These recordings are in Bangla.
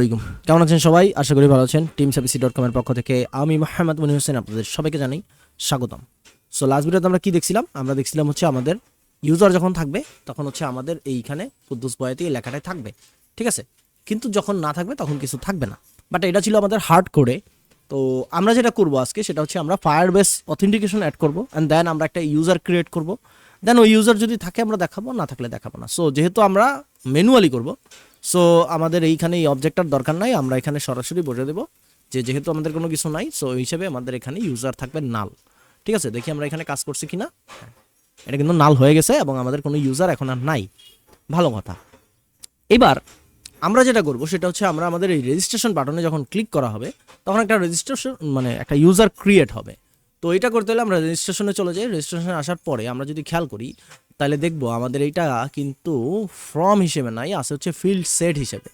আলাইকুম। কেমন আছেন সবাই? আশা করি ভালো আছেন। টিম সাবিসি ডট কমের পক্ষ থেকে আমি মোহাম্মদ মনি হোসেন আপনাদের সবাইকে জানাই স্বাগতম। সো লাস্ট ভিডিওতে আমরা কি দেখছিলাম? আমরা দেখছিলাম হচ্ছে আমাদের ইউজার যখন থাকবে, তখন হচ্ছে আমাদের এইখানে কুদ্দুস বয়াতে এই লেখাটাই থাকবে। ঠিক আছে? কিন্তু যখন না থাকবে, তখন কিছু থাকবে না। বাট এটা ছিল আমাদের হার্ড কোডে তো আমরা যেটা করব আজকে, সেটা হচ্ছে আমরা ফায়ার বেস অথেন্টিকেশন অ্যাড করব অ্যান্ড দেন আমরা একটা ইউজার ক্রিয়েট করব। দেন ওই ইউজার যদি থাকে, আমরা দেখাবো, না থাকলে দেখাবো না। সো যেহেতু আমরা ম্যানুয়ালি করব সো আমাদের এইখানে এই অবজেক্টটার দরকার নাই, আমরা এখানে সরাসরি বসে দেবো যে যেহেতু আমাদের কোনো কিছু নাই সো এই হিসেবে আমাদের এখানে ইউজার থাকবে নাল ঠিক আছে? দেখি আমরা এখানে কাজ করছি কি না এটা কিন্তু নাল হয়ে গেছে এবং আমাদের কোনো ইউজার এখন আর নাই। ভালো কথা। এবার আমরা যেটা করব, সেটা হচ্ছে আমরা আমাদের এই রেজিস্ট্রেশন বাটনে যখন ক্লিক করা হবে, তখন একটা রেজিস্ট্রেশন মানে একটা ইউজার ক্রিয়েট হবে। তো এটা করতে হলে আমরা রেজিস্ট্রেশনে চলে যাই। রেজিস্ট্রেশনে আসার পরে আমরা যদি খেয়াল করি তাহলে দেখব আমাদের এইটা কিন্তু ফর্ম হিসেবে নাই, আছে হচ্ছে ফিল্ড সেট হিসেবে।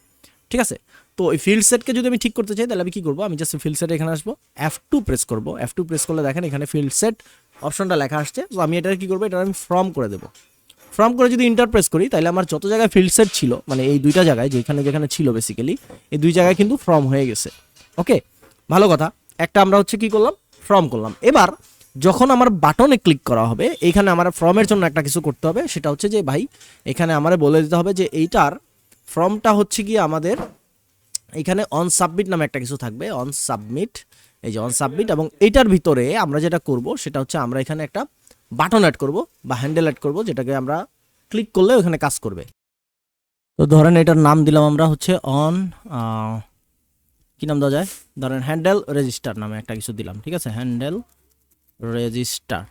ঠিক আছে? তো এই ফিল্ড সেটকে যদি আমি ঠিক করতে চাই, তাহলে আমি কী করব? আমি জাস্ট ফিল্ড সেট এখানে আসব এফ টু প্রেস করব। এফ টু প্রেস করলে দেখেন এখানে ফিল্ড সেট অপশনটা লেখা আসছে। তো আমি এটা কী করব? এটা আমি ফর্ম করে দেবো। ফর্ম করে যদি ইন্টার প্রেস করি, তাহলে আমার যত জায়গায় ফিল্ড সেট ছিল মানে এই দুইটা জায়গায়, যেখানে যেখানে ছিল বেসিক্যালি এই দুই জায়গায় কিন্তু ফর্ম হয়ে গেছে। ওকে ভালো কথা। একটা আমরা হচ্ছে কি করলাম? ফর্ম করলাম। এবার যখন আমার বাটনে ক্লিক করা হবে এইখানে আমার ফর্মের জন্য একটা কিছু করতে হবে, সেটা হচ্ছে যে, ভাই, এখানে আমার বলে দিতে হবে যে, এইটার ফর্মটা হচ্ছে কি আমাদের এখানে অন সাবমিট নামে একটা কিছু থাকবে অন সাবমিট এই যে অন সাবমিট এবং এইটার ভিতরে আমরা যেটা করব, সেটা হচ্ছে আমরা এখানে একটা বাটন অ্যাড করব, বা হ্যান্ডেল অ্যাড করব, যেটাকে আমরা ক্লিক করলে ওখানে কাজ করবে। তো ধরেন এটার নাম দিলাম আমরা হচ্ছে অন কি নাম দেওয়া যায়? ধরেন হ্যান্ডেল রেজিস্টার নামে একটা কিছু দিলাম, ঠিক আছে? Handle register.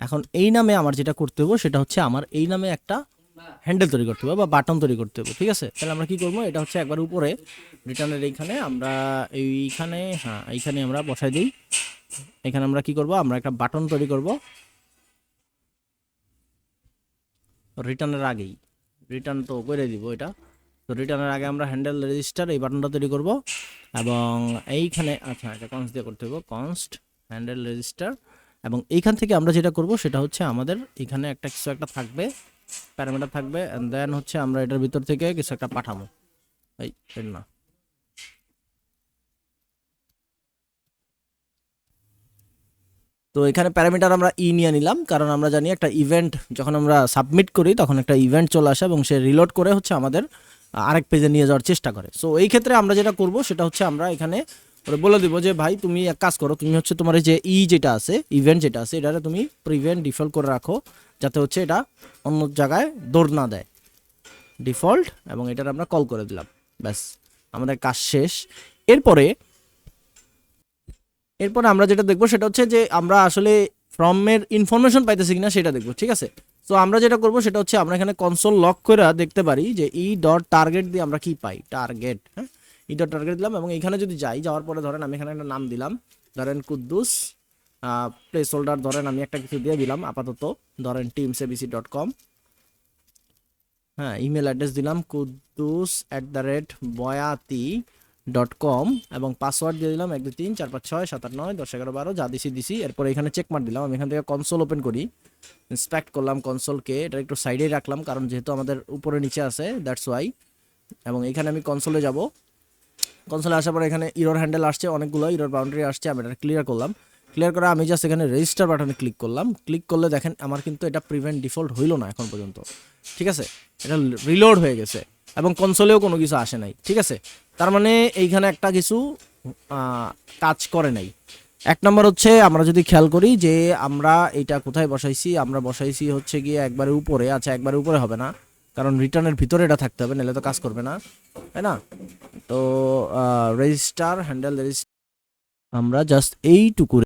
এখন এই নামে আমার যেটা করতে হবে সেটা হচ্ছে আমার এই নামে একটা হ্যান্ডেল তৈরি করতে হবে বা বাটন তৈরি করতে হবে ঠিক আছে? তাহলে আমরা কি করব? এটা হচ্ছে একবার উপরে, রিটার্নের এইখানে আমরা এইখানে হ্যাঁ এইখানে আমরা বসাই দিই। এখানে আমরা কি করব? আমরা একটা বাটন তৈরি করব। রিটার্নের আগেই, রিটার্ন তো করে দিব এটা। তো রিটার্নের আগে আমরা হ্যান্ডেল রেজিস্টার এই বাটনটা তৈরি করব। এবং এইখানে আচ্ছা এটা কনস্ট দিয়ে করতে হবে কনস্ট হ্যান্ডেল রেজিস্টার। এবং এইখান থেকে আমরা যেটা করব সেটা হচ্ছে আমাদের এখানে একটা কিছু একটা থাকবে প্যারামিটার থাকবে অ্যান্ড দেন হচ্ছে আমরা এটার ভিতর থেকে কিছু একটা পাঠাবো। এই না। তো এখানে প্যারামিটার আমরা ই নিয়ে নিলাম, কারণ আমরা জানি একটা ইভেন্ট যখন আমরা সাবমিট করি, তখন একটা ইভেন্ট চলে আসে এবং সে রিলোড করে হচ্ছে আমাদের আরেক পেজে নিয়ে যাওয়ার চেষ্টা করে। সো এই ক্ষেত্রে আমরা যেটা করব সেটা হচ্ছে আমরা এখানে ওরা বলে দিব যে, ভাই, তুমি এক কাজ করো, তুমি হচ্ছে তোমার যে ই যেটা আছে ইভেন্ট যেটা আছে এটা তুমি প্রিভেন্ট ডিফল্ট করে রাখো, যাতে হচ্ছে এটা অন্য জায়গায় দৌড় না দেয়। ডিফল্ট এবং এটার আমরা কল করে দিলাম। ব্যাস, আমাদের কাজ শেষ। এরপরে এরপরে আমরা যেটা দেখব সেটা হচ্ছে যে, আমরা আসলে ফর্মের ইনফরমেশন পাইতেছি কিনা সেটা দেখব, ঠিক আছে? তো আমরা যেটা করব সেটা হচ্ছে আমরা এখানে কনসোল লক করে দেখতে পারি যে, ই ডট টার্গেট দিয়ে আমরা কি পাই? টার্গেট হ্যাঁ? ই ডট টার্গেট দিলাম এবং এখানে যদি যাই, যাওয়ার পরে ধরেন আমি এখানে একটা নাম দিলাম। ধরেন কুদ্দুস প্লেস হোল্ডার ধরেন আমি একটা কিছু দিয়ে দিলাম, আপাতত। ধরেন টিম সেবিসি ডট কম হ্যাঁ ইমেল অ্যাড্রেস দিলাম Kuddus at the rate Boyati dot com এবং পাসওয়ার্ড দিয়ে দিলাম এক, দুই, তিন, চার, পাঁচ, ছয়, সাত, আট, নয়, দশ, এগারো, বারো, যা দিছি দিছি। এরপর এখানে চেক মার দিলাম, আমি এখান থেকে কনসোল ওপেন করি। ইন্সপেক্ট করলাম কনসোলকে এটা একটু সাইডে রাখলাম, কারণ যেহেতু আমাদের উপরে নিচে আছে দ্যাটস ওয়াই এবং এখানে আমি কনসোলে যাব। কনসোলে আসার পর এখানে ইরোর হ্যান্ডেল আসছে, অনেকগুলো ইরোর বাউন্ডারি আসছে, আমি এটা ক্লিয়ার করলাম। ক্লিয়ার করে আমি জাস্ট এখানে রেজিস্টার বাটনে ক্লিক করলাম। ক্লিক করলে দেখেন আমার কিন্তু এটা প্রিভেন্ট ডিফল্ট হইল না এখন পর্যন্ত। ঠিক আছে? এটা রিলোড হয়ে গেছে এবং কনসোলেও কোনো কিছু আসে নাই। ঠিক আছে? তার মানে এইখানে একটা কিছু কাজ করে নাই। এক নম্বর হচ্ছে আমরা যদি খেয়াল করি যে আমরা এটা কোথায় বসাইছি, আমরা বসাইছি হচ্ছে গিয়ে একবারে উপরে। আচ্ছা একবারে উপরে হবে না। কারণ রিটার্নের ভিতরে এটা থাকতে হবে, নাহলে তো কাজ করবে না। তাই না? তো রেজিস্টার হ্যান্ডেল রেজিস্টার আমরা জাস্ট এইটুকু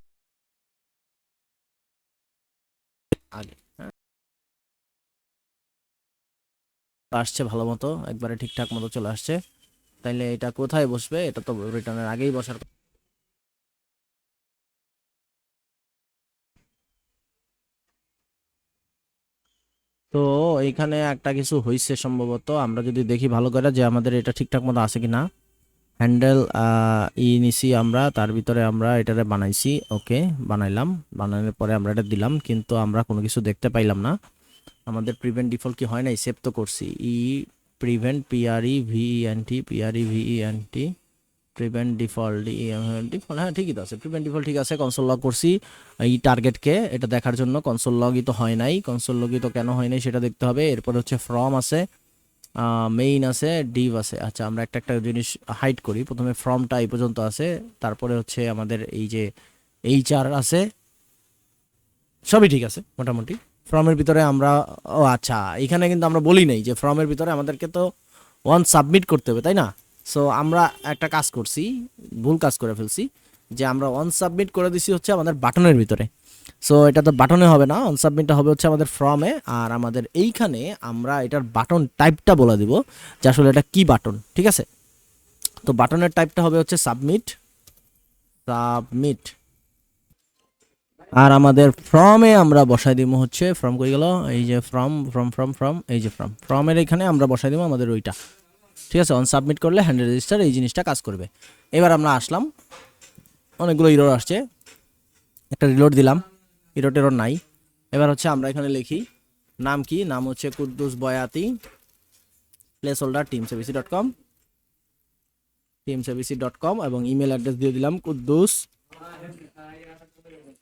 আগে হ্যাঁ। আসছে ভালো মতো, একবারে ঠিকঠাক মতো চলে আসছে। তাইলে এটা কোথায় বসবে? এটা তো রিটার্নের আগেই বসার তো এইখানে একটা কিছু হয়েছে সম্ভবত। আমরা যদি দেখি ভালো করে যে আমাদের এটা ঠিকঠাক মতো আছে কি না হ্যান্ডেল ই নিছি আমরা, তার ভিতরে আমরা এটারে বানাইছি। ওকে, বানাইলাম। বানানোর পরে আমরা এটা দিলাম, কিন্তু আমরা কোনো কিছু দেখতে পাইলাম না। আমাদের প্রিভেন্ট ডিফল্ট কি হয় নাই? সেভ তো করছি। E prevent P R E V N T P R E V N T prevent default default হ্যাঁ ঠিকই তো আছে। প্রিভেন্ট ডিফল্ট ঠিক আছে কনসোল লগ করছি। এই টার্গেটকে এটা দেখার জন্য কনসোল লগই তো হয় নাই। কনসোল লগই তো কেন হয় নাই সেটা দেখতে হবে। এরপর হচ্ছে ফ্রম আছে মেইন আছে ডিভ আছে। আচ্ছা আমরা একটা একটা জিনিস হাইড করি। প্রথমে ফ্রমটা এই পর্যন্ত আছে। তারপরে হচ্ছে আমাদের এই যে এইচআর আছে, সবই ঠিক আছে, মোটামুটি। ফর্মের ভিতরে আমরা, ও আচ্ছা এখানে কিন্তু আমরা বলি নাই যে ফর্মের ভিতরে আমাদেরকে তো ওয়ান সাবমিট করতে হবে, তাই না? সো আমরা একটা কাজ করছি, ভুল কাজ করে ফেলছি, যে আমরা অন সাবমিট করে দিছি হচ্ছে আমাদের বাটনের ভিতরে। সো এটা তো বাটনে হবে না অন সাবমিটটা হবে হচ্ছে আমাদের ফর্মে আর আমাদের এইখানে আমরা এটার বাটন টাইপটা বলে দিব, যে আসলে এটা কি বাটন, ঠিক আছে? তো বাটনের টাইপটা হবে হচ্ছে সাবমিট সাবমিট আর আমাদের ফর্মে আমরা বসাই দিব হচ্ছে ফর্ম কই গেল? এই যে ফর্ম ফর্ম ফর্ম ফর্ম এই যে ফর্ম ফর্মের এখানে আমরা বসাই দিব আমাদের ওইটা। ঠিক আছে অন সাবমিট করলে হ্যান্ডেল রেজিস্টার এই জিনিসটা কাজ করবে। এবার আমরা আসলাম, অনেকগুলো ইরোর আসছে, একটা রিলোড দিলাম ইরোড টেরোর নাই। এবার হচ্ছে আমরা এখানে লিখি, নাম কি? নাম হচ্ছে Kuddus Boyati place holder team S B C dot com team S B C dot com এবং ইমেল অ্যাড্রেস দিয়ে দিলাম Kuddus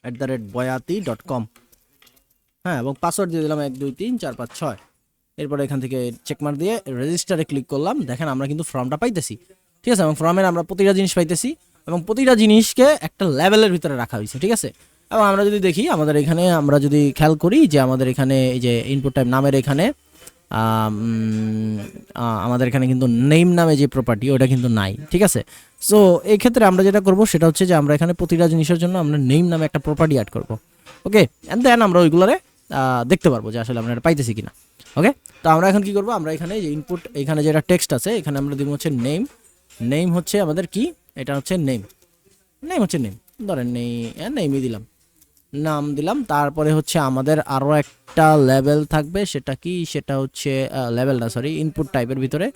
at the rate Boyati dot com হ্যাঁ এবং পাসওয়ার্ড দিয়ে দিলাম এক, দুই, তিন, চার, পাঁচ, ছয়। এরপরে এখান থেকে চেকমার্ক দিয়ে রেজিস্টারে ক্লিক করলাম। দেখেন আমরা কিন্তু ফর্মটা পাইতেছি। ঠিক আছে? এবং ফর্মের আমরা প্রতিটা জিনিস পাইতেছি এবং প্রতিটা জিনিসকে একটা লেভেলের ভিতরে রাখা হয়েছে। ঠিক আছে? এবং আমরা যদি দেখি, আমাদের এখানে আমরা যদি খেয়াল করি যে আমাদের এখানে এই যে ইনপুট টাইপ নামের এখানে আমাদের এখানে কিন্তু নেম নামে যে প্রপার্টি ওটা কিন্তু নাই। ঠিক আছে? সো এই ক্ষেত্রে আমরা যেটা করব সেটা হচ্ছে যে আমরা এখানে প্রতিটা জিনিসের জন্য আমরা নেম নামে একটা প্রপার্টি অ্যাড করব। ওকে অ্যান্ড দেন আমরা ওইগুলোরে দেখতে পারব যে আসলে আমরা এটা পাইতেছি কিনা। ওকে তো আমরা এখন কি করব? আমরা এখানে যে ইনপুট এখানে যেটা টেক্সট আছে, এখানে আমরা দিব হচ্ছে নেম নেম হচ্ছে আমাদের কি? এটা হচ্ছে নেম নেম হচ্ছে নেম ধরেন নেই নেমই দিলাম। নাম দিলাম, তারপরে হচ্ছে আমাদের আরও একটা লেভেল থাকবে, সেটা কি? সেটা হচ্ছে লেভেল না সরি ইনপুট টাইপের ভিতরে।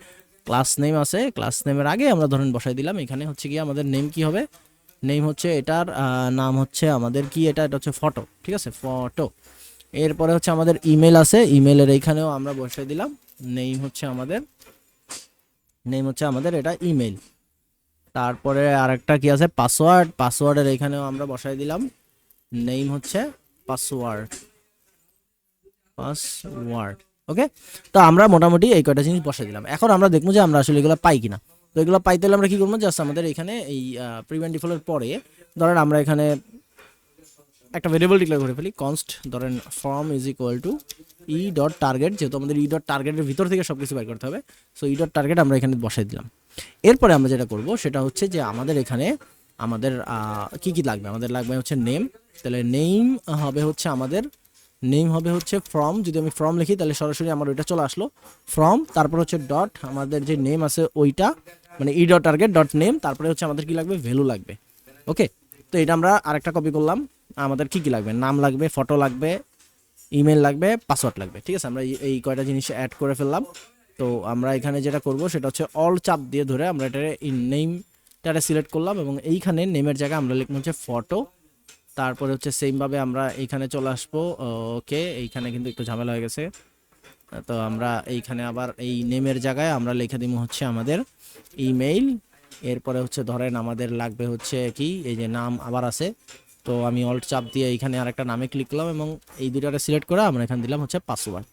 ক্লাস নেম আছে ক্লাস নেমের আগে আমরা ধরেন বসাই দিলাম, এখানে হচ্ছে কি আমাদের নেম কি হবে? নেম হচ্ছে এটার নাম হচ্ছে আমাদের কি? এটা এটা হচ্ছে ফটো ঠিক আছে? ফটো এরপরে হচ্ছে আমাদের ইমেল আছে, ইমেলের এইখানেও আমরা বসাই দিলাম। নেম হচ্ছে আমাদের নেম হচ্ছে আমাদের, এটা ইমেল। তারপরে আরেকটা কি আছে? পাসওয়ার্ড, পাসওয়ার্ডের এইখানেও আমরা বসাই দিলাম। নেম হচ্ছে পাসওয়ার্ড পাসওয়ার্ড, ওকে? তো আমরা মোটামুটি এই কয়টা জিনিস বসাই দিলাম। এখন আমরা দেখব যে আমরা আসলে এগুলো পাই কিনা। তো এগুলো পাইতে হলে আমরা কি করব? জাস্ট আমাদের এখানে এই প্রিভেন্ট ডিফলের পরে ধরেন আমরা এখানে একটা ভেরিয়েবল ডিক্লেয়ার করে ফেলি কনস্ট ধরেন form is equal to e dot target যেহেতু আমাদের ই ডট টার্গেটের ভিতর থেকে সব কিছু বের করতে হবে সো ই ডট টার্গেট আমরা এখানে বসাই দিলাম। এরপরে আমরা যেটা করব সেটা হচ্ছে যে আমাদের এখানে আমাদের কি কি লাগবে? আমাদের লাগবে হচ্ছে নেম তাহলে নেম হবে হচ্ছে আমাদের নেম হবে হচ্ছে ফ্রম যদি আমি ফ্রম লিখি তাহলে সরাসরি আমার ওইটা চলে আসলো। ফ্রম তারপর হচ্ছে ডট আমাদের যে নেম আছে ওইটা মানে e dot target dot name তারপরে হচ্ছে আমাদের কি লাগবে? ভ্যালু লাগবে। ওকে তো এটা আমরা আরেকটা কপি করলাম। আমাদের কি কি লাগবে? নাম লাগবে ফটো লাগবে ইমেল লাগবে পাসওয়ার্ড লাগবে, ঠিক আছে? আমরা এই- কয়টা জিনিস অ্যাড করে ফেললাম। তো আমরা এখানে যেটা করব সেটা হচ্ছে অল চাপ দিয়ে ধরে আমরা এটা ইন নেমটারে সিলেক্ট করলাম এবং এইখানে নেমের জায়গায় আমরা লিখব হচ্ছে ফটো তারপরে হচ্ছে সেমভাবে আমরা এইখানে চলে আসব। ওকে, এইখানে কিন্তু একটু ঝামেলা হয়ে গেছে। তো আমরা এইখানে আবার এই নেমের জায়গায় আমরা লিখে দিব হচ্ছে আমাদের ইমেইল এরপরে হচ্ছে ধরেন আমাদের লাগবে হচ্ছে কি? এই যে নাম আবার আছে। তো আমি অল্ট চাপ দিয়ে এইখানে আরেকটা নামে ক্লিক করলাম এবং এই দুটাটা সিলেক্ট করে আমরা এখানে দিলাম হচ্ছে পাসওয়ার্ড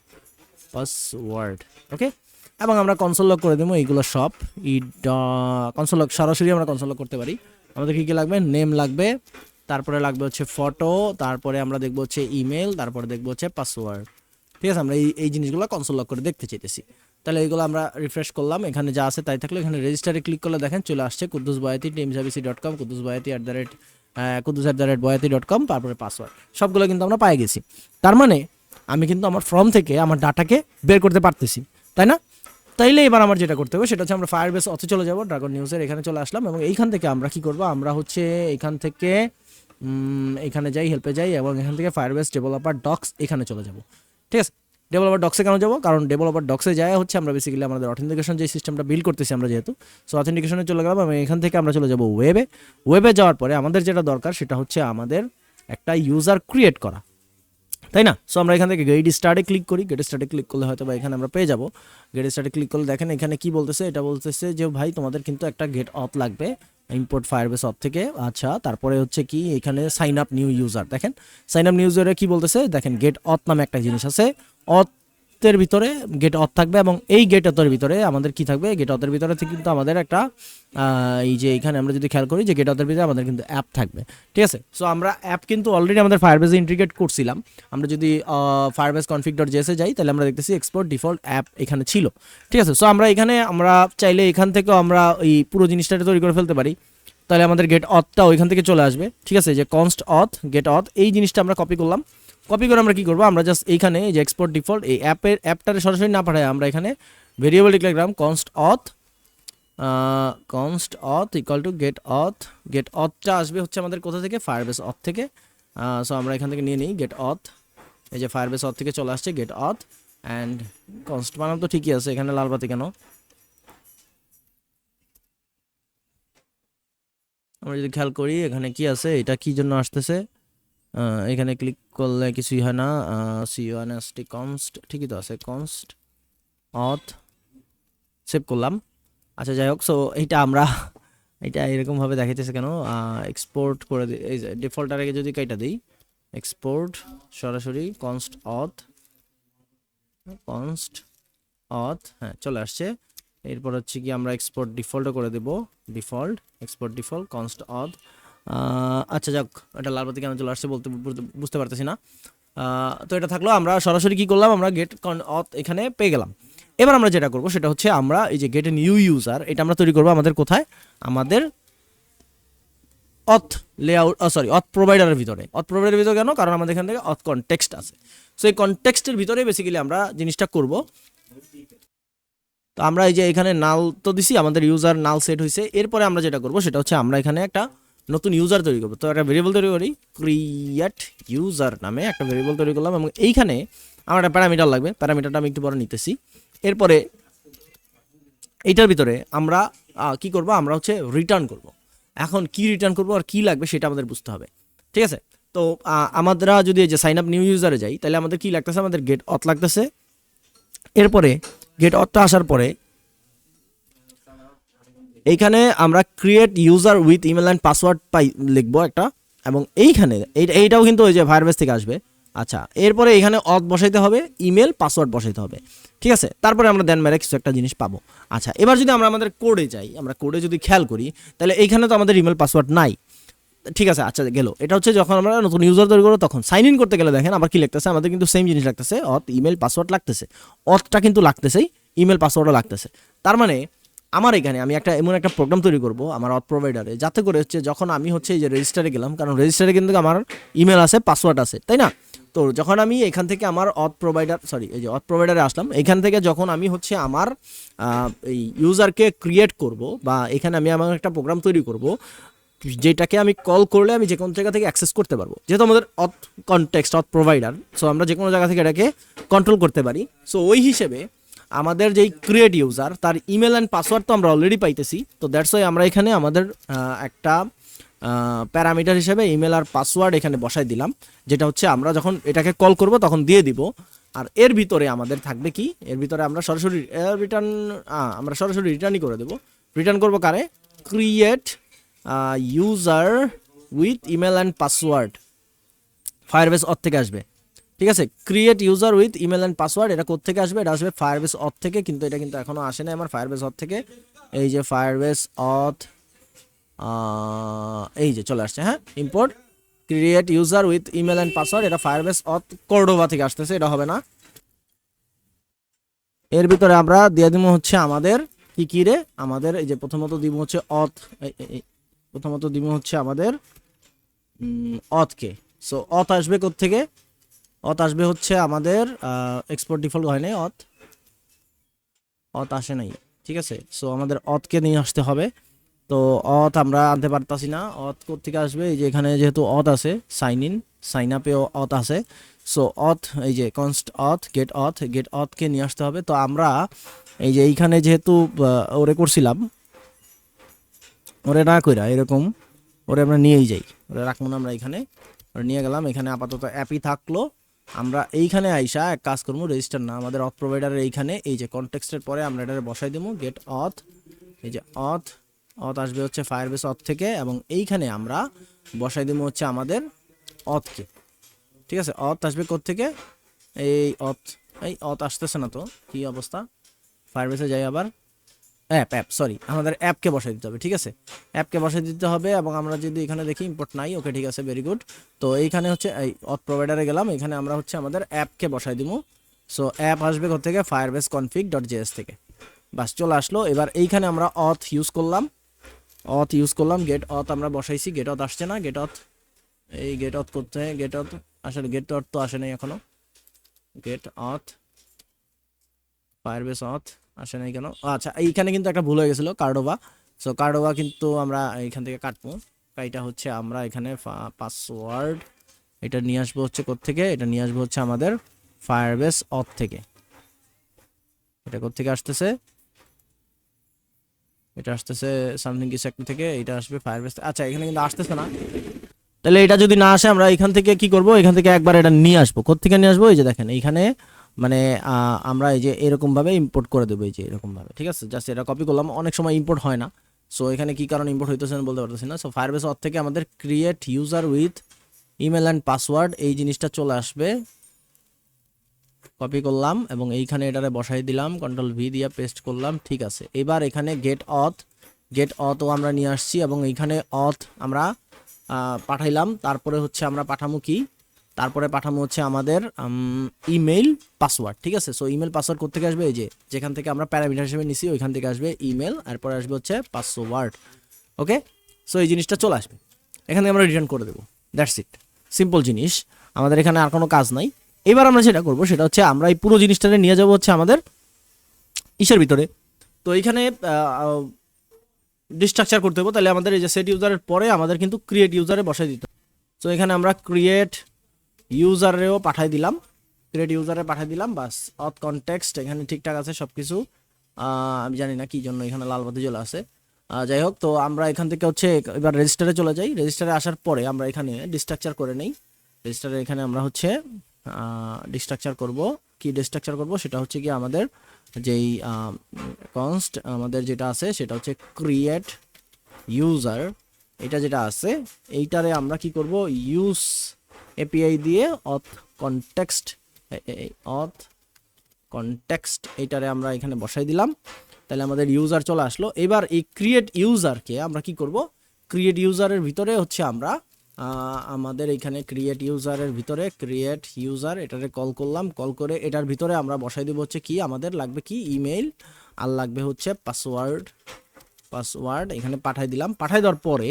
পাসওয়ার্ড ওকে এবং আমরা কনসোল লক করে দেবো এইগুলো সব। ই কনসোল লক সরাসরি আমরা কনসোল লক করতে পারি। আমাদের কী কী লাগবে? নেম লাগবে, তারপরে লাগবে হচ্ছে ফটো তারপরে আমরা দেখব হচ্ছে ইমেল তারপরে দেখব হচ্ছে পাসওয়ার্ড ঠিক আছে, আমরা এই এই জিনিসগুলো কনসোল লক করে দেখতে চাইতেছি। তাহলে এইগুলো আমরা রিফ্রেশ করলাম, এখানে যা আছে তাই থাকলে। এখানে রেজিস্টারে ক্লিক করলে দেখেন চলে আসছে Kuddus Boyati team service dot com Kuddus Boyati at the rate Kuddus at the rate Boyati dot com তারপরে পাসওয়ার্ড সবগুলো কিন্তু আমরা পাই গেছি। তার মানে আমি কিন্তু আমার ফর্ম থেকে, আমার ডাটাকে বের করতে পারতেছি। তাই না? তাইলে এবার আমার যেটা করতে হবে, সেটা হচ্ছে আমরা ফায়ার বেস অথে চলে যাব ড্রাগন নিউজের এখানে চলে আসলাম এবং এইখান থেকে আমরা কি করব? আমরা হচ্ছে এখান থেকে এখানে যাই হেল্পে যাই এবং এখান থেকে ফায়ার বেস ডেভেলপার ডক্স এখানে চলে যাব। ঠিক আছে? ডেভেলপার ডক্সে কেন যাব? কারণ ডেভেলপার ডক্সে যায় হচ্ছে, আমরা বেসিক্যালি আমাদের অথেন্টিকেশন যে সিস্টেমটা বিল্ড করতেছি আমরা যেহেতু সো অথেন্টিকেশনে চলে গেলাম এবং এখান থেকে আমরা চলে যাব ওয়েবে ওয়েবে যাওয়ার পরে আমাদের যেটা দরকার, সেটা হচ্ছে আমাদের একটা ইউজার ক্রিয়েট করা। তাই না? সো আমরা এখান থেকে গেট স্টার্টে ক্লিক করি। গেট স্টার্টে ক্লিক করলে হয়তো বা এখানে আমরা পেয়ে যাব। গেট স্টার্টে ক্লিক করলে দেখেন এখানে কি বলতেছে? এটা বলতেছে যে, ভাই, তোমাদের কিন্তু একটা গেট অফ লাগবে ইম্পোর্ট ফায়ারবেস অফ থেকে। আচ্ছা তারপরে হচ্ছে কি এখানে সাইন আপ নিউ ইউজার দেখেন সাইন আপ নিউ ইউজারে কি বলতেছে? দেখেন গেট অথ নামে একটা জিনিস আছে। অথের ভিতরে, গেট অথ থাকবে এবং এই গেট অথের ভিতরে আমাদের কি থাকবে? গেট অথের ভিতরে কিন্তু আমাদের একটা এই যে এখানে আমরা যদি খেয়াল করি যে গেট অথের ভিতরে আমাদের কিন্তু অ্যাপ থাকবে। ঠিক আছে? সো আমরা অ্যাপ কিন্তু অলরেডি আমাদের ফায়ারবেসে ইন্টিগ্রেট করছিলাম। আমরা যদি ফায়ারবেস কনফিগ ডট জেসে যাই, তাহলে আমরা দেখতেছি এক্সপোর্ট ডিফল্ট অ্যাপ এখানে ছিল। ঠিক আছে? সো আমরা এখানে, আমরা চাইলে এখান থেকেও আমরা এই পুরো জিনিসটা তৈরি করে ফেলতে পারি। তাহলে আমাদের গেট অথটা ওইখান থেকে চলে আসবে। ঠিক আছে? যে কনস্ট অথ গেট অথ এই জিনিসটা আমরা কপি করলাম। কপি করে আমরা কি করব? আমরা জাস্ট এইখানে এই যে এক্সপোর্ট ডিফল্ট এই অ্যাপের, অ্যাপটারে সরাসরি না পাঠাই আমরা এখানে ভেরিয়েবল ডিক্লেয়ার করলাম const auth const auth equal to get auth get অথটা আসবে হচ্ছে আমাদের কোথা থেকে? ফায়ারবেস অথ থেকে। সো আমরা এখান থেকে নিয়ে নিই গেট অথ এই যে ফায়ারবেস অথ থেকে চলে আসছে গেট অথ অ্যান্ড কনস্ট বানাম তো ঠিকই আছে, এখানে লাল বাতি কেন? আমরা যদি খেয়াল করি, এখানে কি আছে? এটা কি জন্য আসতেছে? এখানে ক্লিক করলে কিছুই হয় না সিও সিওএনএসটি কনস্ট ঠিকই তো আছে কনস্ট অথ সেভ করলাম। আচ্ছা যাই হোক সো এইটা আমরা এটা এরকমভাবে দেখাইতেছে কেন? এক্সপোর্ট করে দিই এই ডিফল্টার আগে যদি কাইটা দিই এক্সপোর্ট সরাসরি কনস্ট অথ কনস্ট অথ হ্যাঁ চলে আসছে। এরপর হচ্ছে কি আমরা এক্সপোর্ট ডিফল্টও করে দেব default export default const auth আচ্ছা যাক, এটা লাল বাতি কেন চলে আসছে বলতে বুঝতে- পারতেছি না। তো এটা থাকল, আমরা সরাসরি কি করলাম? আমরা গেট এখানে পেয়ে গেলাম। এবার আমরা যেটা করব, সেটা হচ্ছে আমরা এই যে গেট নিউ ইউজার এটা আমরা তৈরি করব আমাদের কোথায়? আমাদের অথ লেআউট সরি অথ প্রোভাইডারের ভিতরে। অথ প্রোভাইডারের ভিতরে কেন? কারণ আমাদের এখান থেকে অথ কনটেক্সট আছে। সো এই কনটেক্সটের ভিতরে বেসিক্যালি আমরা জিনিসটা করব। তো আমরা এই যে এখানে নাল তো দিছি, আমাদের ইউজার নাল সেট হয়েছে এরপরে আমরা যেটা করব, সেটা হচ্ছে আমরা এখানে একটা নতুন ইউজার তৈরি করব। তো একটা ভেরিয়েবল তৈরি করি ক্রিয়েট ইউজার নামে একটা ভেরিয়েবল তৈরি করলাম এবং এইখানে আমার একটা প্যারামিটার লাগবে। প্যারামিটারটা আমি একটু পরে নিতেছি। এরপরে এইটার ভিতরে আমরা কি করব? আমরা হচ্ছে রিটার্ন করব। এখন কি রিটার্ন করব আর কি লাগবে সেটা আমাদের বুঝতে হবে। ঠিক আছে? তো আমরা যদি যে সাইন আপ নিউ ইউজারে যাই, তাহলে আমাদের কি লাগতেছে? আমাদের গেট অথ লাগতেছে। এরপরে গেট অথটা আসার পরে এইখানে আমরা create user with email and password পাই, লিখব একটা, এবং এইখানে, এই- এইটাও কিন্তু ওই যে ফায়ারবেস থেকে আসবে। আচ্ছা এরপরে এখানে অথ বসাইতে হবে ইমেল পাসওয়ার্ড বসাইতে হবে। ঠিক আছে? তারপরে আমরা দেন মেরে কিছু একটা জিনিস পাবো। আচ্ছা এবার যদি আমরা আমাদের কোডে যাই, আমরা কোডে যদি খেয়াল করি, তাহলে এইখানে তো আমাদের ইমেল পাসওয়ার্ড নাই। ঠিক আছে আচ্ছা গেল। এটা হচ্ছে যখন আমরা নতুন ইউজার তৈরি করব, তখন সাইন ইন করতে গেলে দেখেন, আবার কি লাগতেছে? আমাদের কিন্তু সেম জিনিস লাগতেছে অথ ইমেল পাসওয়ার্ড লাগতেছে। অথটা কিন্তু লাগতেছেই ইমেল পাসওয়ার্ডও লাগতেছে। তার মানে আমার এখানে আমি একটা এমন একটা প্রোগ্রাম তৈরি করব আমার অথ প্রোভাইডারে যাতে করে হচ্ছে যখন আমি হচ্ছে এই যে রেজিস্টারে গেলাম, কারণ রেজিস্টারে কিন্তু আমার ইমেল আছে পাসওয়ার্ড আছে, তাই না? তো যখন আমি এখান থেকে আমার অথ প্রোভাইডার সরি এই যে অথ প্রোভাইডারে আসলাম, এখান থেকে যখন আমি হচ্ছে আমার এই ইউজারকে ক্রিয়েট করব বা এখানে আমি আমার একটা প্রোগ্রাম তৈরি করব, যেটাকে আমি কল করলে আমি যে কোনো জায়গা থেকে অ্যাক্সেস করতে পারব। যেহেতু আমাদের অথ কনটেক্সট অথ প্রোভাইডার সো আমরা যে কোনো জায়গা থেকে এটাকে কন্ট্রোল করতে পারি। সো ওই হিসেবে আমাদের যেই ক্রিয়েট ইউজার তার ইমেল অ্যান্ড পাসওয়ার্ড তো আমরা অলরেডি পাইতেছি। তো দ্যাটস ওয়াই আমরা এখানে আমাদের একটা প্যারামিটার হিসেবে ইমেল আর পাসওয়ার্ড এখানে বসাই দিলাম। যেটা হচ্ছে আমরা যখন এটাকে কল করব তখন দিয়ে দিব। আর এর ভিতরে আমাদের থাকবে কি? এর ভিতরে আমরা সরাসরি রিটার্ন আমরা সরাসরি রিটার্নই করে দেবো। রিটার্ন করব কারে? Create user with email and password Firebase auth থেকে আসবে। ঠিক আছে? Create user with email and password এটা থেকে আসবে? এটা আসবে ফায়ারবেস অথ থেকে, কিন্তু এটা কিন্তু এখনও আসে না আমার ফায়ারবেস অথ থেকে। এই যে ফায়ারবেস অথ এই যে চলে আসছে হ্যাঁ? Import create user with email and password এটা ফায়ারবেস অথ কর্ডোভা থেকে আসতেছে, এটা হবে না। এর ভিতরে আমরা দিয়ে দিব হচ্ছে আমাদের, কি কি রে? আমাদের এই যে প্রথমত দিব হচ্ছে অথ প্রথমত দিব হচ্ছে আমাদের অথকে সো অথ আসবে থেকে অথ আসবে হচ্ছে আমাদের এক্সপোর্ট ডিফল্ট হয় নাই অথ অথ আসে নাই, ঠিক আছে? সো আমাদের অথকে নিয়ে আসতে হবে। তো অথ আমরা আনতে পারতাছি না। অথ থেকে আসবে? এই যে এখানে যেহেতু অথ আছে সাইন ইন সাইন আপেও অথ আছে। সো অথ এই যে কনস্ট অথ গেট অথ গেট অথকে নিয়ে আসতে হবে। তো আমরা, এই যে এইখানে যেহেতু ওরে করছিলাম, ওরে না কইরা এরকম, ওরে আমরা নিয়েই যাই। ওরে রাখব না আমরা এখানে। ওরে নিয়ে গেলাম, এখানে আপাতত অ্যাপই থাকল। আমরা এইখানে আইসা এক কাজ করব রেজিস্টার না। আমাদের অথ প্রোভাইডারের এইখানে, এই যে কনটেক্সটের পরে আমরা এটা বসাই দেবো গেট অথ এই যে অথ অথ আসবে হচ্ছে ফায়ারবেস অথ থেকে এবং এইখানে আমরা বসাই দেবো হচ্ছে আমাদের অথকে ঠিক আছে? অথ আসবে থেকে এই অথ এই অথ আসতেছে না তো, কি অবস্থা? ফায়ারবেসে যাই আবার। অ্যাপ অ্যাপ সরি আমাদের অ্যাপকে বসাই দিতে হবে, ঠিক আছে? অ্যাপকে বসাই দিতে হবে এবং আমরা যদি এখানে দেখি ইম্পোর্ট নাই ওকে ঠিক আছে ভেরি গুড তো এইখানে হচ্ছে, এই অথ প্রোভাইডারে গেলাম, এখানে আমরা হচ্ছে আমাদের অ্যাপকে বসাই দিব সো অ্যাপ আসবে থেকে ফায়ারবেস কনফিগ ডট জেএস থেকে। বাস, চলে আসলো। এবার এইখানে আমরা অথ ইউজ করলাম। অথ ইউজ করলাম গেট অথ আমরা বসাইছি গেট অথ আসছে না গেট অথ এই গেট অথ করতে গেট অথ আসলে গেট অথ তো আসে নাই এখনও। গেট অথ ফায়ারবেস অথ আসে নাই কেন? আচ্ছা এইখানে কিন্তু একটা ভুল হয়ে গেছিল কার্ডোভা সো কার্ডোভা কিন্তু আমরা এইখান থেকে কাটবো। এটা হচ্ছে আমরা এখানে পাসওয়ার্ড এটা নিয়ে আসব হচ্ছে থেকে এটা নিয়ে আসব হচ্ছে আমাদের ফায়ারবেস অথ থেকে। এটা থেকে আসতেছে? এটা আসতেছে সামথিং কিছু একটা থেকে এটা আসবে ফায়ারবেস আচ্ছা এখানে কিন্তু আসতেছে না। তাহলে এটা যদি না আসে, আমরা এখান থেকে কি করব? এখান থেকে একবার এটা নিয়ে আসব। কোথেকে নিয়ে আসব? এই যে দেখেন, এইখানে মানে আমরা এই যে এরকমভাবে ইম্পোর্ট করে দেবো, এই যে এরকমভাবে, ঠিক আছে? জাস্ট এটা কপি করলাম। অনেক সময় ইম্পোর্ট হয় না। সো এখানে কী কারণ ইম্পোর্ট হইতেছে না বলতে পারতেছি না। সো ফায়ারবেস অথ থেকে আমাদের create user with email and password এই জিনিসটা চলে আসবে। কপি করলাম এবং এইখানে এটারে বসাই দিলাম। কন্ট্রোল ভি দিয়ে পেস্ট করলাম। ঠিক আছে। এবার এখানে গেট অথ গেট অথও আমরা নিয়ে আসছি এবং এইখানে অথ আমরা পাঠাইলাম। তারপরে হচ্ছে আমরা পাঠামো কি? তারপরে পাঠামো হচ্ছে আমাদের ইমেল পাসওয়ার্ড ঠিক আছে? সো ইমেল পাসওয়ার্ড কোথেকে আসবে? এই যে, যেখান থেকে আমরা প্যারামিটার হিসেবে নিছি, ওইখান থেকে আসবে ইমেল এরপরে আসবে হচ্ছে পাসওয়ার্ড ওকে সো এই জিনিসটা চলে আসবে। এখান আমরা রিটার্ন করে দেবো। দ্যাটস ইট সিম্পল জিনিস। আমাদের এখানে আর কোনো কাজ নাই। এবার আমরা যেটা করব, সেটা হচ্ছে আমরা এই পুরো জিনিসটাকে নিয়ে যাব হচ্ছে আমাদের ইসের ভিতরে। তো এইখানে ডিস্ট্রাকচার করতে হবে। তাহলে আমাদের এই যে সেট ইউজারের পরে আমাদের কিন্তু ক্রিয়েট ইউজারে বসাই দিতে তো এখানে আমরা ক্রিয়েট ইউজারেও পাঠাই দিলাম ক্রিয়েট ইউজারে পাঠাই দিলাম, বাস অথ কনটেক্সট এখানে ঠিকঠাক আছে সব কিছু আমি জানি না কি জন্য এখানে লাল বাতি জ্বলে আছে। যাই হোক, তো আমরা এখান থেকে হচ্ছে এবার রেজিস্টারে চলে যাই। রেজিস্টারে আসার পরে আমরা এখানে ডিস্ট্রাকচার করে নেই। রেজিস্টারে এখানে আমরা হচ্ছে ডিস্ট্রাকচার করব। কি ডিস্ট্রাকচার করব? সেটা হচ্ছে কি আমাদের যেই কনস্ট আমাদের যেটা আছে সেটা হচ্ছে ক্রিয়েট ইউজার এটা যেটা আছে, এইটারে আমরা কি করব? ইউজ এপিআই দিয়ে অথ কনটেক্সট অথ কনটেক্সট এইটারে আমরা এখানে বসাই দিলাম। তাহলে আমাদের ইউজার চলে আসলো। এবার এই ক্রিয়েট ইউজারকে আমরা কি করব? ক্রিয়েট ইউজারের ভিতরে হচ্ছে আমরা আমাদের এখানে ক্রিয়েট ইউজারের ভিতরে ক্রিয়েট ইউজার এটারে কল করলাম। কল করে এটার ভিতরে আমরা বসাই দেবো হচ্ছে কি? আমাদের লাগবে কি? ইমেল আর লাগবে হচ্ছে পাসওয়ার্ড পাসওয়ার্ড এখানে পাঠাই দিলাম। পাঠাই দেওয়ার পরে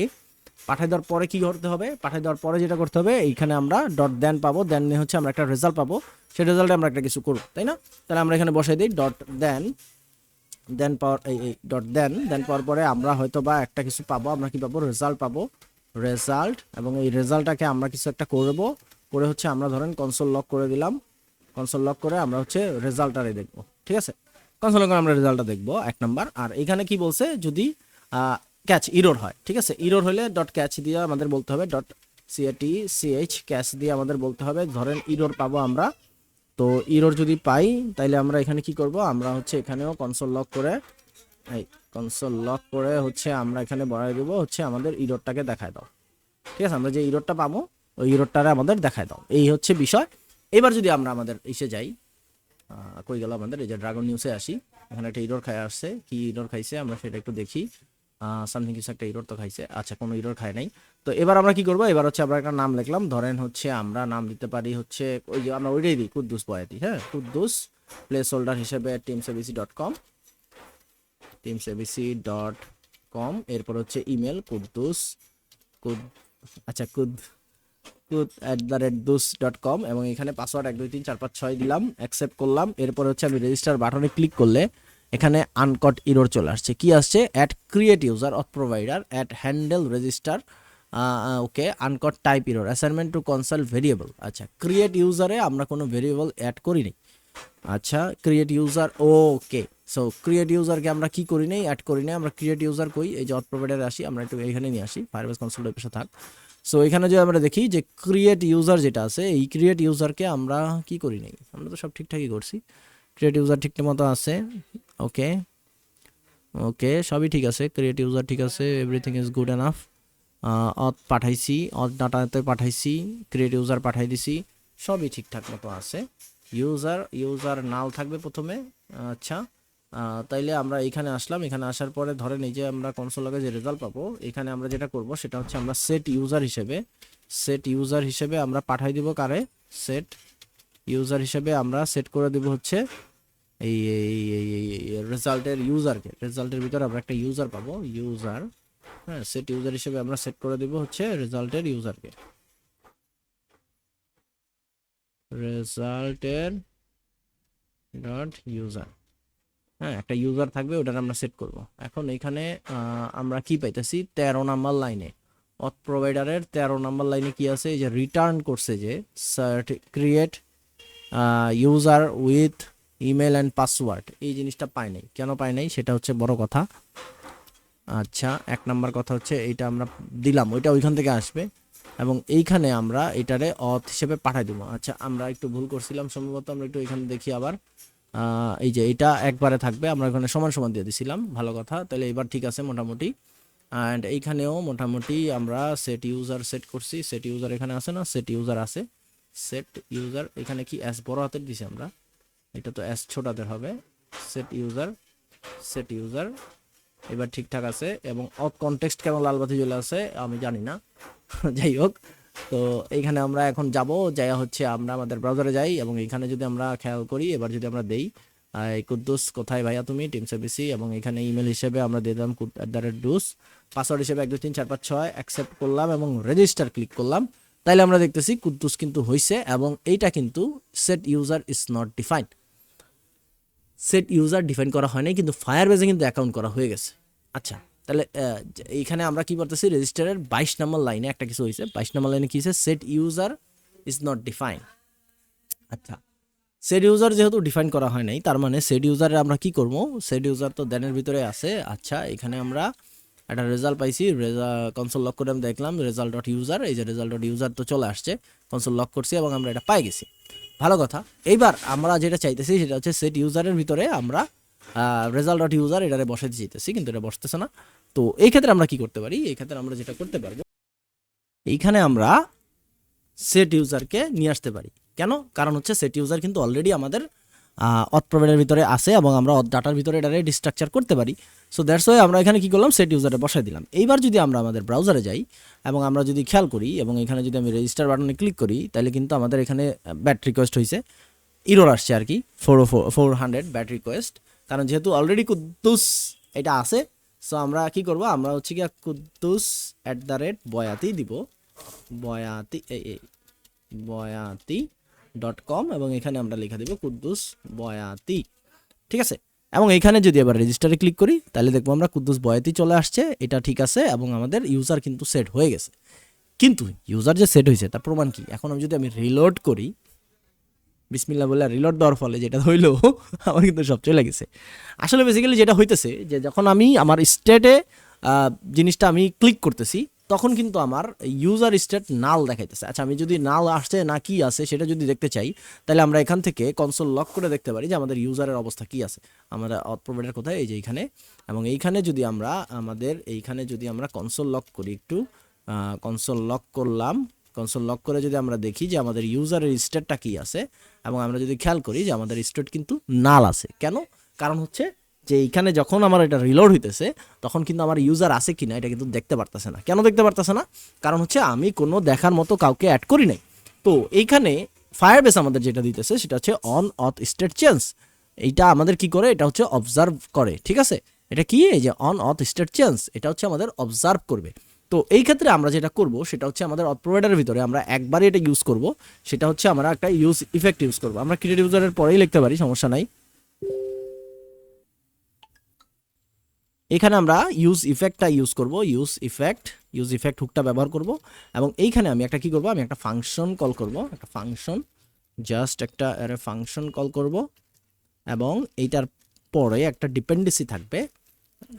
পাঠাই দেওয়ার পরে কি করতে হবে? পাঠাই দেওয়ার পরে যেটা করতে হবে, এইখানে আমরা ডট দেন পাবো দেন নিয়ে হচ্ছে আমরা একটা রেজাল্ট পাবো। সেই রেজাল্টে আমরা একটা কিছু করব, তাই না? তাহলে আমরা এখানে বসাই দিই ডট দেন দেন পাওয়ার এই এই ডট দেন দেন পাওয়ার পরে আমরা হয়তো বা একটা কিছু পাবো, আমরা কি পাবো? রেজাল্ট পাবো। রেজাল্ট এবং এই রেজাল্টটাকে আমরা কিছু একটা করব। করে হচ্ছে আমরা ধরেন কনসোল লক করে দিলাম। কনসোল লক করে আমরা হচ্ছে রেজাল্টটারে দেখব, ঠিক আছে? কনসোল লক করে আমরা রেজাল্টটা দেখব, এক নাম্বার আর এখানে কি বলছে? যদি ক্যাচ ইরোর হয়, ঠিক আছে? ইরোর হলে ডট ক্যাচ দিয়ে আমাদের বলতে হবে ডট সিএটি সিএইচ ক্যাচ দিয়ে আমাদের বলতে হবে, ধরেন ইরোর পাবো আমরা। তো ইরোর যদি পাই, তাইলে আমরা এখানে কি করব? আমরা হচ্ছে এখানেও কনসোল লক করে, এই কনসোল লক করে হচ্ছে আমরা এখানে বড়াই দেবো, হচ্ছে আমাদের ইরোরটাকে দেখায় দাও। ঠিক আছে? আমরা যে ইরোরটা পাবো, ওই ইরোরটারে আমাদের দেখায় দাও। এই হচ্ছে বিষয়। এবার যদি আমরা আমাদের এসে যাই কই গেল আমাদের? এই যে ড্রাগন নিউজে আসি। এখানে একটা ইরোর খাই আসছে। কি ইরোর খাইছে? আমরা সেটা একটু দেখি। সামথিং কিছু একটা ইরোর তো খাইছে। আচ্ছা কোনো ইরোর খায় নাই। তো এবার আমরা কি করব? এবার হচ্ছে আমরা একটা নাম লিখলাম। ধরেন হচ্ছে আমরা নাম দিতে পারি হচ্ছে ওই যে আমরা ওইটাই দিই, কুদ্দুস বয়াতি হ্যাঁ? কুদ্দুস প্লেস হোল্ডার হিসেবে teams ABC dot com teams ABC dot com এরপর হচ্ছে ইমেল কুদ্দুস, কুদ আচ্ছা কুদ কুদ অ্যাট দ্য রেট দুস ডট কম এবং এখানে পাসওয়ার্ড এক, দুই, তিন, চার, পাঁচ, ছয় দিলাম অ্যাকসেপ্ট করলাম। এরপর হচ্ছে আমি রেজিস্টার বাটনে ক্লিক করলে এখানে আনকট ইরোর চলে আসছে। কি আসছে? At create user of provider at handle register okay, uncaught type error assignment to constant variable আচ্ছা ক্রিয়েট ইউজারে আমরা কোনো ভেরিয়েবল অ্যাড করিনি। আচ্ছা create user okay so create ইউজারকে আমরা কি করি নাই? অ্যাড করি নাই। আমরা ক্রিয়েট ইউজার কই? এই যে অথ প্রোভাইডারে আসি, আমরা একটু এখানে নিয়ে আসি। ফায়ারবেস কনসোল পাশে থাক। সো এখানে যদি আমরা দেখি যে ক্রিয়েট ইউজার যেটা আছে, এই ক্রিয়েট ইউজারকে আমরা কি করি নাই? আমরা তো সব ঠিকঠাকই করছি। ক্রিয়েট ইউজার ঠিকঠাক মতো আছে। ওকে ওকে সবই ঠিক আছে ক্রিয়েট ইউজার ঠিক আছে এভরিথিং ইজ গুড এনাফ অথ পাঠাইছি অথ ডাটাতে পাঠাইছি ক্রিয়েট ইউজার পাঠাই দিছি, সবই ঠিকঠাক মতো আছে। ইউজার ইউজার নাল থাকবে প্রথমে আচ্ছা তাইলে আমরা এখানে আসলাম, এখানে আসার পরে ধরেন যে আমরা কনসোল লগে যে রেজাল্ট পাবো, এখানে আমরা যেটা করব সেটা হচ্ছে আমরা সেট ইউজার হিসেবে সেট ইউজার হিসেবে আমরা পাঠাই দিব কারে? সেট ইউজার হিসেবে আমরা সেট করে দিব হচ্ছে এই এই এই রেজাল্টের ইউজারকে রেজাল্টের ভিতরে আমরা একটা ইউজার পাবো ইউজার হ্যাঁ সেট ইউজার হিসেবে আমরা সেট করে দিব হচ্ছে রেজাল্টের ইউজারকে রেজাল্টের ডট ইউজার হ্যাঁ একটা ইউজার থাকবে, ওটার আমরা সেট করব। এখন এখানে আমরা কি পাইতেছি? তেরো নাম্বার লাইনে। অথ প্রোভাইডারের তেরো নাম্বার লাইনে কি আছে? এই যে রিটার্ন করছে যে create user with email and password এই জিনিসটা পায় নাই। কেন পায় নাই? সেটা হচ্ছে বড় কথা। আচ্ছা এক নাম্বার কথা হচ্ছে, এইটা আমরা দিলাম, ওইটা ওইখান থেকে আসবে। এবং এইখানে আমরা এটারে অথ হিসেবে পাঠাই দেবো। আচ্ছা আমরা একটু ভুল করছিলাম, সম্ভবত আমরা একটু এখানে দেখি আবার। এই যে এটা একবারে থাকবে, আমরা এখানে সমান সমান দিয়ে দিছিলাম, ভালো কথা। তাহলে এবার ঠিক আছে মোটামুটি। অ্যান্ড এইখানেও মোটামুটি আমরা সেট ইউজার সেট করছি। সেট ইউজার এখানে আছে না? সেট ইউজার আছে। সেট ইউজার এখানে কি অ্যাস বড় হাতের দিছি আমরা? এটা তো এস ছোট হাতের হবে। সেট ইউজার সেট ইউজার এবার ঠিকঠাক আছে এবং অফ কনটেক্সট কেন লাল বাতি জ্বলে আছে আমি জানি না। যাই হোক, তো এইখানে আমরা এখন যাব। যাই হচ্ছে আমরা আমাদের ব্রাউজারে যাই এবং এখানে যদি আমরা খেয়াল করি, এবার যদি আমরা দেই কুদ্দুস, কোথায় ভাইয়া তুমি? টিম সার্ভিসি এবং এখানে ইমেল হিসেবে আমরা দিয়ে দিলাম অ্যাট দ্য রেট ডুস পাসওয়ার্ড হিসেবে এক, দুই, তিন, চার, পাঁচ, ছয় অ্যাকসেপ্ট করলাম এবং রেজিস্টার ক্লিক করলাম। তাইলে আমরা দেখতেছি কুদ্দুস কিন্তু হয়েছে এবং এইটা কিন্তু set user is not defined set user define করা হয় নাই, কিন্তু ফায়ার বেজে কিন্তু অ্যাকাউন্ট করা হয়ে গেছে। আচ্ছা তাহলে এইখানে আমরা কি করতেছি? রেজিস্টারের বাইশ নম্বর লাইনে একটা কিছু হয়েছে। বাইশ নম্বর লাইনে কি হয়েছে? Set user is not define আচ্ছা সেট ইউজার যেহেতু ডিফাইন করা হয় নাই, তার মানে সেট ইউজারে আমরা কি করব? সেট ইউজার তো দেনের ভিতরে আছে। আচ্ছা এখানে আমরা একটা রেজাল্ট পাইছি। রেজাল্ট কনসোল লক করে আমি দেখলাম রেজাল্ট ডট ইউজার এই যে রেজাল্ট ডট ইউজার তো চলে আসছে। কনসোল লক করছি এবং আমরা এটা পাই গেছি। ভালো কথা। এইবার আমরা যেটা চাইতেছি সেটা হচ্ছে সেট ইউজারের ভিতরে আমরা রেজাল্ট ডট ইউজার এটারে বসাতে চাইতেছি, কিন্তু এটা বসতেছে না। তো এই ক্ষেত্রে আমরা কি করতে পারি? এই ক্ষেত্রে আমরা যেটা করতে পারব, এইখানে আমরা সেট ইউজারকে নিয়ে আসতে পারি। কেন? কারণ হচ্ছে সেট ইউজার কিন্তু অলরেডি আমাদের অথ প্রোভাইডার ভিতরে আছে এবং আমরা অথ ডাটার ভিতরে এটারে ডিস্ট্রাকচার করতে পারি। সো দ্যাটস ওয়ে আমরা এখানে কি করলাম? সেট ইউজারে বসাই দিলাম। এইবার যদি আমরা আমাদের ব্রাউজারে যাই এবং আমরা যদি খেয়াল করি এবং এখানে যদি আমি রেজিস্টার বাটনে ক্লিক করি, তাহলে কিন্তু আমাদের এখানে ব্যাট রিকোয়েস্ট হয়েছে ইরোর আসছে আর কি four four hundred bad request কারণ যেহেতু অলরেডি কুদ্দুস এটা আছে সো আমরা কি করব? আমরা হচ্ছে কি Kuddus at the rate Boyati দিব। বয়াতি এই, বয়াতি ডট কম এবং এখানে আমরা লিখে দেব কুদ্দুস বয়াতি। ঠিক আছে? এবং এখানে যদি এবার রেজিস্টারে ক্লিক করি, তাহলে দেখব আমরা কুদ্দুস বয়াতি চলে আসছে, এটা ঠিক আছে এবং আমাদের ইউজার কিন্তু সেট হয়ে গেছে। কিন্তু ইউজার যে সেট হয়েছে, তার প্রমাণ কি? এখন আমি যদি আমি রিলোড করি বিসমিল্লা বলে রিলোড দেওয়ার ফলে যেটা হইল, আমার কিন্তু সব চলে গেছে। আসলে বেসিক্যালি যেটা হইতেছে, যে যখন আমি আমার স্টেটে জিনিসটা আমি ক্লিক করতেছি তখন কিন্তু আমার ইউজার স্টেট নাল দেখাইতেছে। আচ্ছা আমি যদি নাল আসছে না কি আছে সেটা যদি দেখতে চাই, তাহলে আমরা এখান থেকে কনসোল লক করে দেখতে পারি যে আমাদের ইউজারের অবস্থা কি আছে। আমাদের অথ প্রোভাইডার কোথায়? এই যে এইখানে এবং এইখানে যদি আমরা আমাদের, এইখানে যদি আমরা কনসোল লক করি একটু কনসোল লক করলাম কনসোল লক করে যদি আমরা দেখি যে আমাদের ইউজারের স্টেটটা কি আছে, এবং আমরা যদি খেয়াল করি যে আমাদের স্টেট কিন্তু নাল আছে। কেন? কারণ হচ্ছে যে এইখানে যখন আমার এটা রিলোড হইতেছে, তখন কিন্তু আমার ইউজার আছে কিনা এটা কিন্তু দেখতে পারতেছে না। কেন দেখতে পারতেছে না? কারণ হচ্ছে আমি কোনো দেখার মতো কাউকে অ্যাড করি নাই। তো এইখানে ফায়ার বেস আমাদের যেটা দিতেছে, সেটা হচ্ছে অন অথ স্টেট চেঞ্জ এইটা আমাদের কি করে? এটা হচ্ছে অবজার্ভ করে, ঠিক আছে? এটা কি? এই যে অন অথ স্টেট চেঞ্জ এটা হচ্ছে আমাদের অবজার্ভ করবে। তো এই ক্ষেত্রে আমরা যেটা করব, সেটা হচ্ছে আমাদের অথ প্রোভাইডারের ভিতরে আমরা একবারই এটা ইউজ করব। সেটা হচ্ছে আমরা একটা ইউজ ইফেক্ট ইউজ করব। আমরা ক্রিয়েট ইউজারের পরেই লিখতে পারি, সমস্যা নাই। এখানে আমরা ইউজ ইফেক্টটা ইউজ করব ইউজ ইফেক্ট ইউজ ইফেক্ট হুকটা ব্যবহার করব এবং এইখানে আমি একটা কি করব, আমি একটা ফাংশন কল করব, একটা ফাংশন জাস্ট একটা ফাংশন কল করব এবং এইটার পরে একটা ডিপেন্ডেন্সি থাকবে,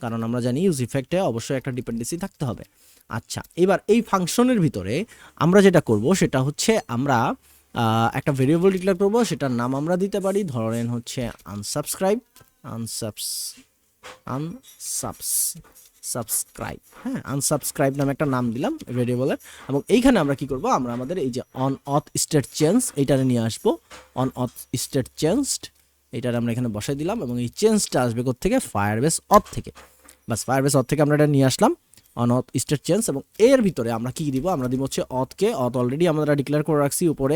কারণ আমরা জানি ইউজ ইফেক্টে অবশ্যই একটা ডিপেন্ডেন্সি থাকতে হবে। আচ্ছা এবার এই ফাংশনের ভিতরে আমরা যেটা করব সেটা হচ্ছে আমরা একটা ভেরিয়েবল ডিক্লেয়ার করব, সেটার নাম আমরা দিতে পারি, ধরেন হচ্ছে আনসাবস্ক্রাইব আনসাবস আনসাবস সাবস্ক্রাইব হ্যাঁ আনসাবস্ক্রাইব নামে একটা নাম দিলাম ভেরিয়েবলের এবং এইখানে আমরা কি করব? আমরা আমাদের এই যে অন অথ স্টেট চেঞ্জ এইটারে নিয়ে আসব। অন অথ স্টেট চেঞ্জড এইটার আমরা এখানে বসাই দিলাম এবং এই চেঞ্জটা আসবে থেকে ফায়ারবেস অথ থেকে। বাস ফায়ারবেস অথ থেকে আমরা এটা নিয়ে আসলাম অন অথ স্টেট চেঞ্জ এবং এর ভিতরে আমরা কি দিব? আমরা দিব হচ্ছে অথকে অথ অলরেডি আমরা ডিক্লেয়ার করে রাখছি উপরে।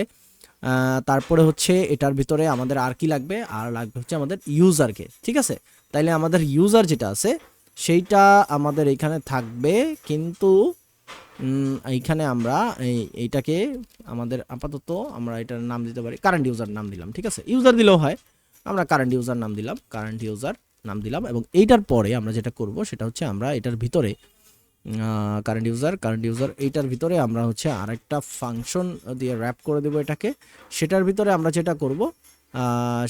তারপরে হচ্ছে এটার ভিতরে আমাদের আর কি লাগবে? আর লাগবে হচ্ছে আমাদের ইউজারকে ঠিক আছে? তাইলে আমাদের ইউজার যেটা আছে, সেইটা আমাদের এখানে থাকবে, কিন্তু এইখানে আমরা এই, এইটাকে আমাদের আপাতত আমরা এটার নাম দিতে পারি কারেন্ট ইউজার নাম দিলাম, ঠিক আছে? ইউজার দিলেও হয়। আমরা কারেন্ট ইউজার নাম দিলাম কারেন্ট ইউজার নাম দিলাম, এবং এইটার পরে আমরা যেটা করব, সেটা হচ্ছে আমরা এটার ভিতরে কারেন্ট ইউজার কারেন্ট ইউজার এইটার ভিতরে আমরা হচ্ছে আরেকটা ফাংশন দিয়ে র্যাপ করে দেবো এটাকে। সেটার ভিতরে আমরা যেটা করব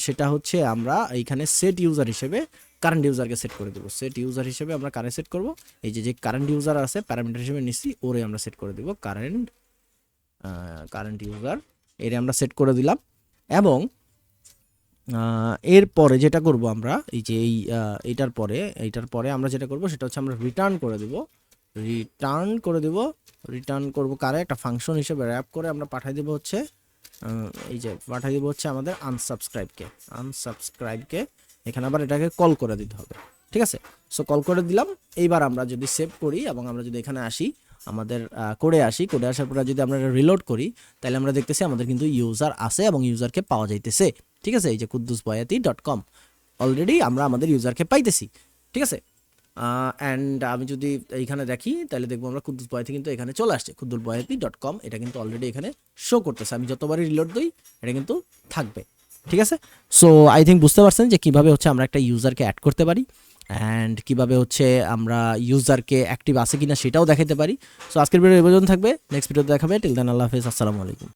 সেটা হচ্ছে আমরা এইখানে সেট ইউজার হিসেবে কারেন্ট ইউজারকে সেট করে দেবো। সেট ইউজার হিসেবে আমরা কারে সেট করব? এই যে যে কারেন্ট ইউজার আছে প্যারামিটার হিসেবে নিচ্ছি, ওরে আমরা সেট করে দেবো কারেন্ট কারেন্ট ইউজার এর আমরা সেট করে দিলাম। এবং এরপরে যেটা করব আমরা, এই যে এই এইটার পরে এইটার পরে আমরা যেটা করব, সেটা হচ্ছে আমরা রিটার্ন করে দেব। রিটার্ন করে দেব। রিটার্ন করব কারে? একটা ফাংশন হিসেবে র্যাপ করে আমরা পাঠাই দেব হচ্ছে এই যে পাঠাই দেব হচ্ছে আমাদের আনসাবস্ক্রাইবকে আনসাবস্ক্রাইবকে এখানে আবার এটাকে কল করে দিতে হবে, ঠিক আছে? সো কল করে দিলাম। এইবার আমরা যদি সেভ করি এবং আমরা যদি এখানে আসি, আমাদের করে আসি করে আসার পরে যদি আমরা রিলোড করি, তাহলে আমরা দেখতেছি আমাদের কিন্তু ইউজার আছে এবং ইউজারকে পাওয়া যাইতেছে, ঠিক আছে? এই যে Kuddus Boyati dot com already আমরা আমাদের ইউজারকে পাইতেছি, ঠিক আছে? অ্যান্ড আমি যদি এইখানে দেখি, তাহলে দেখব আমরা কুদ্দুস বয়াতি কিন্তু এখানে চলে আসছে। কুদ্দুল বয়াতি ডট কম এটা কিন্তু অলরেডি এখানে শো করতেছে। আমি যতবারই রিলোড দিই, এটা কিন্তু থাকবে। ঠিক আছে? সো আই থিঙ্ক বুঝতে পারছেন যে কীভাবে হচ্ছে আমরা একটা ইউজারকে অ্যাড করতে পারি অ্যান্ড কীভাবে হচ্ছে আমরা ইউজারকে অ্যাক্টিভ আছে কিনা সেটাও দেখাতে পারি। সো আজকের ভিডিও পর্যন্ত থাকবে। নেক্সট ভিডিওতে দেখাবে। টিল দেন আল্লাহ হাফেজ। আসসালামু আলাইকুম।